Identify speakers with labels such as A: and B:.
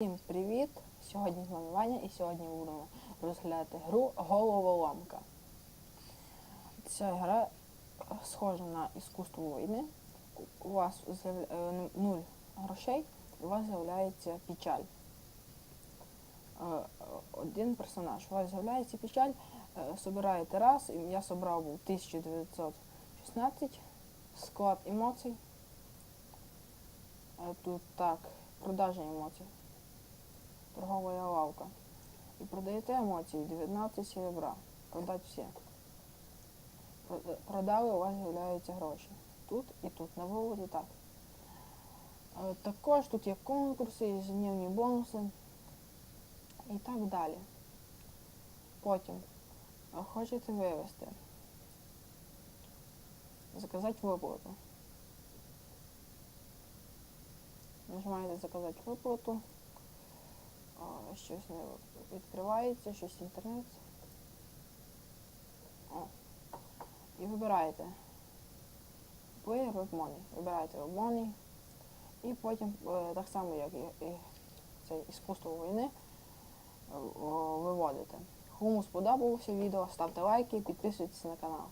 A: Всім привіт! Сьогодні з вами Ваня і сьогодні будемо розглядати гру Головоломка. Ця гра схожа на іскусство війни. У вас е, нуль грошей, у вас з'являється печаль. Е, Один персонаж. У вас з'являється печаль, е, собираєте раз, я собрав був 1916 склад емоцій. Тут так, продажа емоцій торгова лавка. І продаєте емоції 19 серебра. Продать всі. Продали, у вас з'являються гроші. Тут і тут, на виводі так. Е, Також тут є конкурси, ежедневні бонуси і так далі. Потім е, хочете вивезти. Заказати виплату. Нажимаєте заказати виплату. Щось не відкривається, щось інтернет. О. І вибираєте Play Web Money. Вибираєте Web Money. І потім, е, так само, як і, і це іскусство війни, е, виводите. Кому сподобалося відео, ставте лайки, підписуйтесь на канал.